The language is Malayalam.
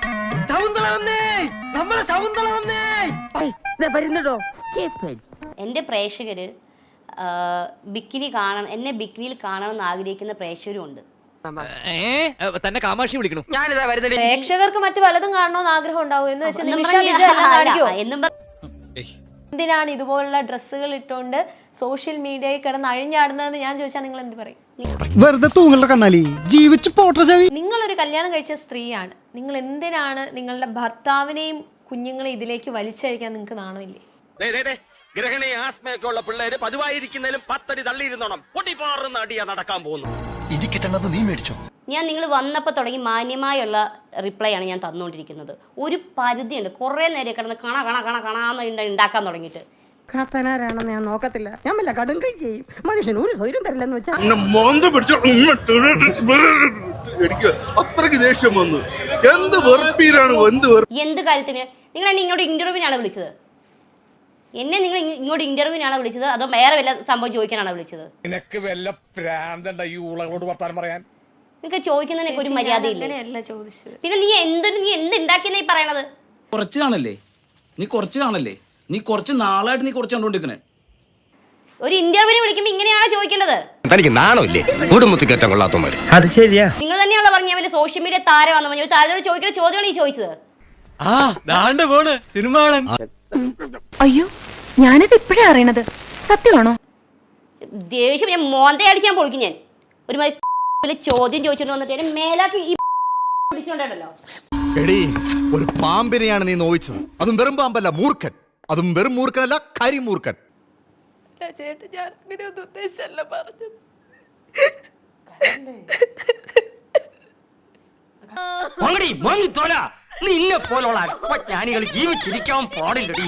ശകുന്തള പ്രേക്ഷകര് ബിക്കിനി കാണണം എന്നെ ബിക്കിനിയിൽ കാണണം എന്ന് ആഗ്രഹിക്കുന്ന പ്രേക്ഷകരും ഉണ്ട്. തന്നെ കാമാക്ഷി വിളിക്കണു. ഞാനിതാ വരുന്നത് പ്രേക്ഷകർക്ക് മറ്റു പലതും കാണണമെന്ന് ആഗ്രഹം ഉണ്ടാവും. എന്ന് വെച്ചാൽ എന്തിനാണ് ഇതുപോലുള്ള ഡ്രസ്സുകൾ ഇട്ടുകൊണ്ട് സോഷ്യൽ മീഡിയയിൽ കിടന്ന് അഴിഞ്ഞാടുന്നതെന്ന് ഞാൻ ചോദിച്ചാൽ നിങ്ങൾ എന്ത് പറയും? വെറുതെ തൂങ്ങളുടെ കണ്ണാലി ജീവിച്ച് നിങ്ങളൊരു കല്യാണം കഴിച്ച സ്ത്രീയാണ്. നിങ്ങൾ എന്തിനാണ് നിങ്ങളുടെ ഭർത്താവിനെയും കുഞ്ഞുങ്ങളെ ഇതിലേക്ക് വലിച്ചഴിക്കാൻ നിങ്ങൾക്ക് നാണമില്ലേ? ഗ്രഹണി ആസ്മയൊക്കെ ഉള്ള പിള്ളേര് പതിവായിരിക്കുന്നതിലും പത്തടി തള്ളിയിരുന്നോണം. പൊട്ടിപ്പാറുന്ന അടിയാ നടക്കാൻ പോകുന്നു കിട്ടണത് നീ മേടിച്ചോ. ഞാൻ നിങ്ങൾ വന്നപ്പോൾ തുടങ്ങി മാന്യമായുള്ള റിപ്ലൈ ആണ് ഞാൻ തന്നുകൊണ്ടിരിക്കുന്നത്. ഒരു പരിധിയുണ്ട്. കുറേ നേരം കിടന്ന് കണ കണ കണ കണാന്ന് ഉണ്ടാക്കാൻ തുടങ്ങിയിട്ട്. കത്തനാരാണെന്ന് ഞാൻ നോക്കത്തില്ല. ഞാൻ വല്ല കടും ചെയ്യും. മനുഷ്യൻ ഒരു സ്വൈര്യം തരില്ലെന്ന് വെച്ചാ മോന്ത പിടിച്ച എനിക്ക് അത്രയ്ക്ക് ദേഷ്യം വന്നു. എന്ത് വെറുപ്പീരാണ് എന്ത് എന്ത് കാര്യത്തിന്? നിങ്ങൾ എന്നെ ഇങ്ങോട്ട് ഇന്റർവ്യൂവിനാണ് വിളിച്ചത്. എന്നെ നിങ്ങൾ ഇങ്ങോട്ട് ഇന്റർവ്യൂവിനാണ് വിളിച്ചത്? അതോ വേറെ വല്ല സംഭവം ചോദിക്കാനാണ് വിളിച്ചത്? നിനക്ക് വല്ല പ്രാന്തണ്ട ഈ ഉളകളോട് വർത്താനം പറയാൻ? നിങ്ങൾക്ക് ചോദിക്കുന്നതിനൊക്കെ ഒരു മര്യാദയില്ല? ചോദിച്ചത്. പിന്നെ നീ എന്ത് നീ എന്ത് ഉണ്ടാക്കിയെന്നാ ഈ പറയണത്? കുറച്ച് കാണല്ലേ? നീ കുറച്ച് കാണല്ലേ? നീ കുറച്ച് നാളായിട്ട് നീ കുറച്ച് കണ്ടോണ്ടിരിക്കണേ ഒരു ഇന്റർവ്യൂവിന് വിളിക്കുമ്പോൾ ഇങ്ങനെയാണോ ചോദിക്കേണ്ടത്? തനിക്ക് നാണമില്ലേ കുടുംബത്തിൽ കയറ്റം കൊള്ളാത്തമാര് അത് ശരിയാ. നിങ്ങൾ തന്നെയാണോ പറഞ്ഞ വലിയ സോഷ്യൽ മീഡിയ താരമാണെന്ന് പറഞ്ഞു ഒരു താരത്തോട് ചോദിക്കുന്ന ചോദ്യമാണ് ഈ ചോദിച്ചത്. ആ ദാണ്ട് പോണ് സിനിമ അയ്യോ ഞാനത് ഇപ്പോഴാ അറിയണത്. സത്യമാണോ? ദേഷ്യം ഞാൻ മോന്തെ അടിക്കാൻ പൊളിക്കും ഞാൻ. ഒരു മാതിരി ചോദ്യം ചോദിച്ചിട്ട് വന്നിട്ട് എന്നെ മേലാക്കി ഈ പിടിച്ചോണ്ടല്ലോ എടീ ഒരു പാമ്പിനെയാണ് നീ നോവിച്ചത്. അതും വെറും പാമ്പല്ല മൂർഖൻ. അതും വെറും മൂർഖനല്ല കരിമൂർഖൻ. ചേട്ടൻ ഞാൻ ഉദ്ദേശിച്ചല്ല പറഞ്ഞത്. നിന്നെ പോലുള്ള അല്പജ്ഞാനികൾ ജീവിച്ചിരിക്കാൻ പാടില്ലടി.